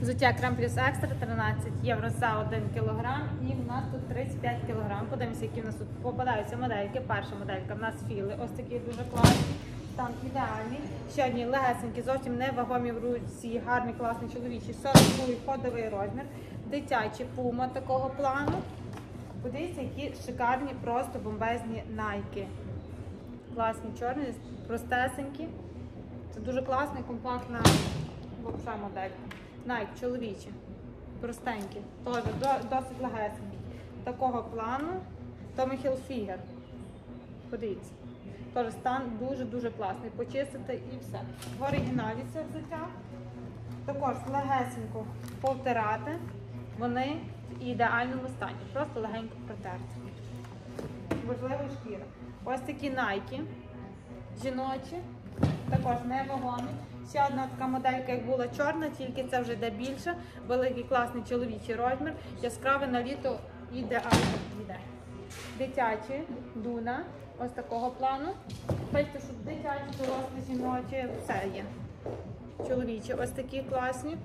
Взуття крем плюс екстра 13 євро за 1 кг. І в нас тут 35 кг. Подивимося, які в нас тут попадаються модельки. Перша моделька в нас філи. Ось такі дуже класні. Там ідеальні. Ще одні легесенькі, зовсім не вагомі в руці, гарний, класний чоловічий, 40 ходовий розмір. Дитячі пума такого плану. Подивіться, які шикарні, просто бомбезні найки. Класні чорні, простесенькі. Це дуже класна і компактна взагалі моделька. Nike чоловічі, простенькі, теж досить легесенькі. Такого плану Tommy Hilfiger. Подивіться. Теж стан дуже-дуже класний. Почистити і все. В оригіналі це взуття. Також легесенько повтирати. Вони в ідеальному стані. Просто легенько протерти. Важлива шкіра. Ось такі найки жіночі, також невагомі. Ще одна така моделька, як була чорна, тільки це вже йде більше. Великий класний чоловічий розмір. Яскраве на літо ідеально йде. Дитячі дуна, ось такого плану. Бачите, що дитячі, дорослі, жіночі, все є. Чоловічі, ось такі класні.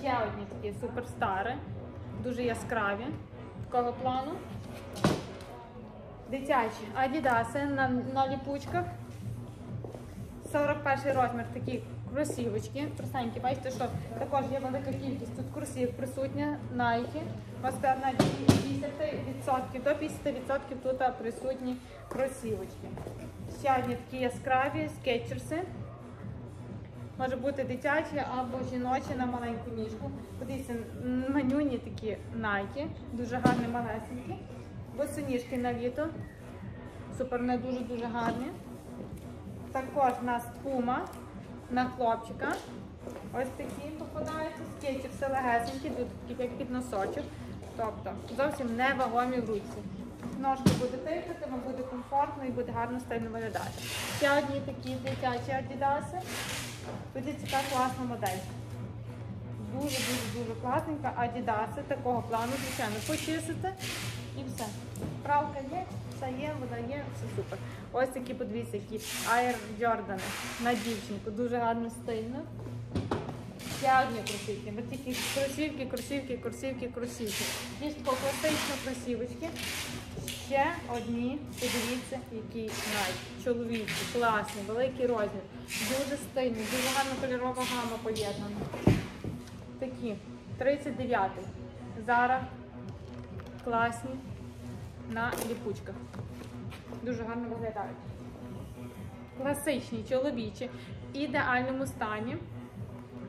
Ще одні такі суперстари, дуже яскраві такого плану. Дитячі адідаси на, на ліпучках. 41 розмір такі кросівочки. Простенькі, бачите, що також є велика кількість тут кросівок присутня, Nike. Вас навіть 50% до 50% тут присутні кросівочки. Ще такі яскраві скетчерси. Може бути дитячі або жіночі на маленьку ніжку. Подивіться, манюні такі Nike, дуже гарні малесенькі. Босоніжки на літо. Супер, вони дуже-дуже гарні. Також в нас пума на хлопчика. Ось такі попадаються. Скетчі все легесенькі, тут як під носочок. Тобто зовсім не вагомі в руці. Ножки буде тикати, вам буде комфортно і буде гарно стильно виглядати. Ще одні такі дитячі адідаси. Подивіться, яка класна модель. Дуже-дуже-дуже класненька. Адідаси такого плану, звичайно, почистите і все. Правка є, все є, вода є, все супер. Ось такі, подивіться, які Air Jordan на дівчинку. Дуже гарно стильно. Ще одні кросівки. Ось такі кросівки, кросівки, кросівки, кросівки. Є тако класичні кросівочки. Ще одні, подивіться, які Nike. Чоловічі, класні, великий розмір. Дуже стильний, дуже гарна кольорова гама поєднана. Такі. 39-й. Зараз класні на ліпучках. Дуже гарно виглядають. Класичні чоловічі, в ідеальному стані.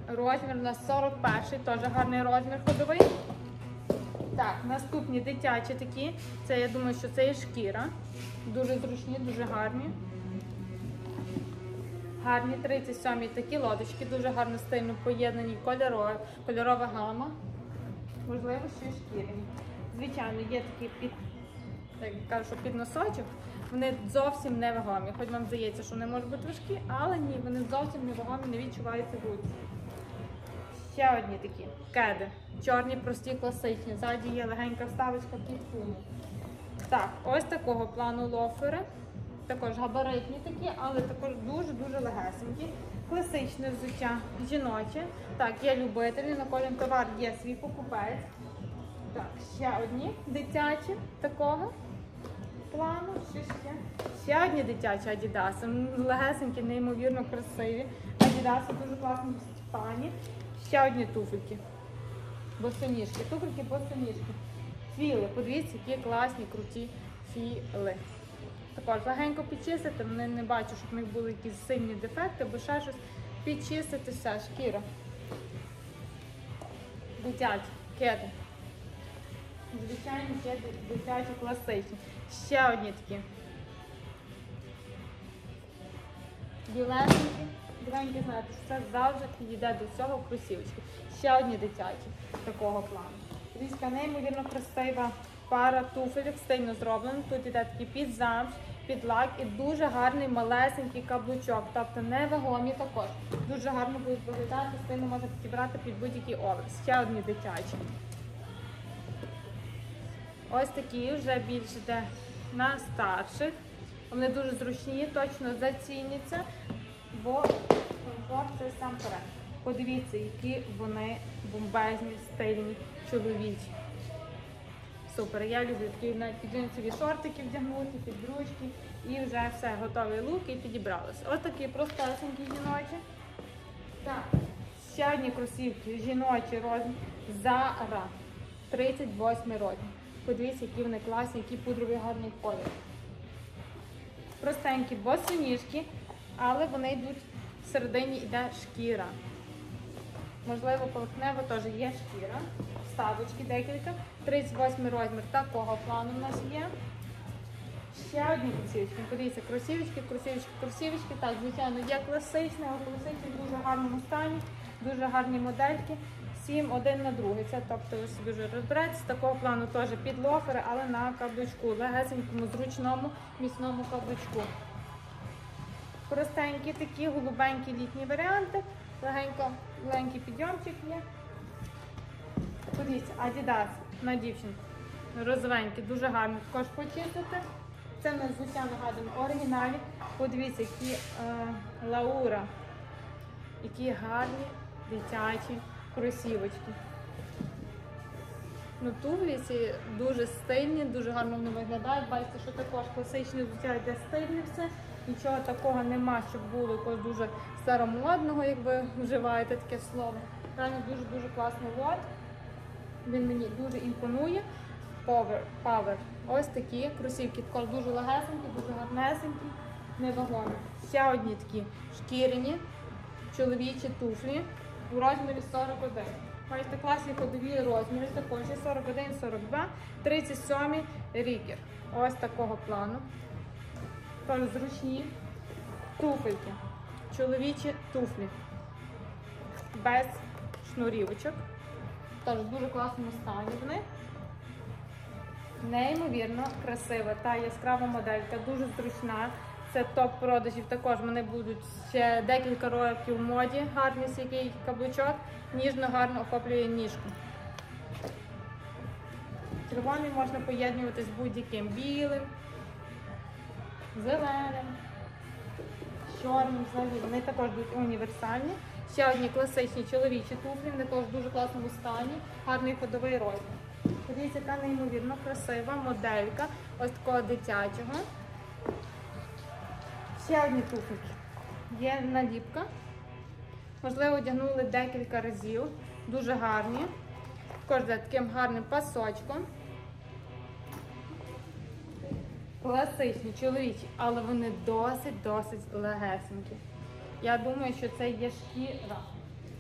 Розмір у нас 41 теж гарний розмір ходовий. Так, наступні дитячі такі. Це я думаю, що це є шкіра. Дуже зручні, дуже гарні. Гарні 37 такі лодочки, дуже гарно стильно поєднані кольорова, кольорова гама. Можливо, ще шкіряні. Звичайно, є такі під, так кажу, під носочок. Вони зовсім не вагомі. Хоч вам здається, що вони можуть бути важкі, але ні, вони зовсім не вагомі, не відчуваються в руці. Ще одні такі кеди. Чорні, прості, класичні. Ззаді є легенька вставочка під пуму. Так, ось такого плану лофери. Також габаритні такі, але також дуже-дуже легесенькі. Класичне взуття жіноче. Так, є любителі, на кожен товар є свій покупець. Так, ще одні дитячі такого плану. Що ще? Ще одні дитячі адідаси. Легесенькі, неймовірно красиві. Адідаси дуже класно в стані. Ще одні туфельки. Босоніжки. Туфельки босоніжки. Філи. Подивіться, які класні, круті філи. Також легенько підчистити, не, не бачу, щоб в них були якісь сильні дефекти, або ще щось. Підчистити все, шкіра. Дитячі, кеди. Звичайно, ще дитячі класичні. Ще одні такі. Біленькі. Біленькі, знаєте, це завжди підійде до всього кросівочки. Ще одні дитячі такого плану. Різка неймовірно красива пара туфелів, стильно зроблена. Тут іде такий під лак і дуже гарний малесенький каблучок. Тобто невагомі також. Дуже гарно будуть виглядати, стильно можна підібрати під будь-який образ. Ще одні дитячі. Ось такі вже більш йде на старших. Вони дуже зручні, точно заціняться, бо комфорт це сам перед. Подивіться, які вони бомбезні, стильні, чоловічі. Супер, я люблю такі навіть джинсові шортики вдягнути, під ручки і вже все, готовий лук і підібралися. Ось такі простесенькі жіночі. Так, ще одні кросівки, жіночі розмір. Зара. 38 розмір. Подивіться, які вони класні, які пудровий гарний колір. Простенькі босоніжки, але вони йдуть всередині йде шкіра. Можливо, поверхнево теж є шкіра. Вставочки декілька. 38 розмір такого плану в нас є. Ще одні кросівочки. Подивіться, кросівочки, кросівочки, кросівочки. Так, звичайно, є класичне, але класичне в дуже гарному стані, дуже гарні модельки. Сім один на другий. Це тобто ви собі вже розберетесь. З такого плану теж під лофери, але на каблучку. Легесенькому, зручному, міцному каблучку. Простенькі такі, голубенькі літні варіанти. Легенько, легенький підйомчик є. Подивіться, Adidas на дівчинку. Розовенький, дуже гарно також почистити. Це в нас взуття нагадано оригіналі. Подивіться, які е, Лаура, які гарні дитячі кросівочки. Ну, туфлі дуже стильні, дуже гарно вони виглядають. Бачите, що також класичне взуття йде стильне все. Нічого такого нема, щоб було якогось дуже старомодного, як ви вживаєте таке слово. Реально дуже-дуже класний лот. Він мені дуже імпонує. Power, Power. Ось такі кросівки, також дуже легесенькі, дуже гарнесенькі, невагомі. Ще одні такі шкіряні, чоловічі туфлі у розмірі 41. Бачите, класні ходові розміри, також є 41, 42, 37 рікер. Ось такого плану. Тож зручні туфельки. Чоловічі туфлі. Без шнурівочок. Теж в дуже класному стані вони. Неймовірно красива та яскрава моделька, дуже зручна. Це топ продажів. Також вони будуть ще декілька років в моді. Гарний який каблучок, ніжно гарно охоплює ніжку. Червоний можна поєднувати з будь-яким білим, зеленим, чорним взагалі. Вони також будуть універсальні. Ще одні класичні чоловічі туфлі, вони також в дуже класному стані, гарний ходовий розмір. Подивіться, яка неймовірно красива моделька ось такого дитячого. Ще одні туфельки. Є наліпка. Можливо, одягнули декілька разів. Дуже гарні. Також таким гарним пасочком. Класичні, чоловічі, але вони досить-досить легесенькі. Я думаю, що це є шкіра.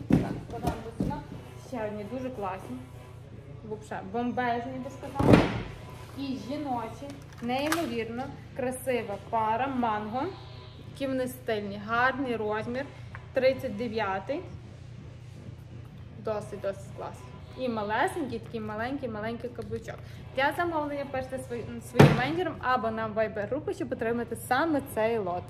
Так, складаємо. Ще одні дуже класні. Взагалі, бомбезні, би сказала. І жіночі, неймовірно, красива пара манго. Які вони стильні, гарний розмір. 39-й. Досить, досить класний. І малесенький, такий маленький, маленький каблучок. Для замовлення перше своїм менеджером або на Viber групу, щоб отримати саме цей лот.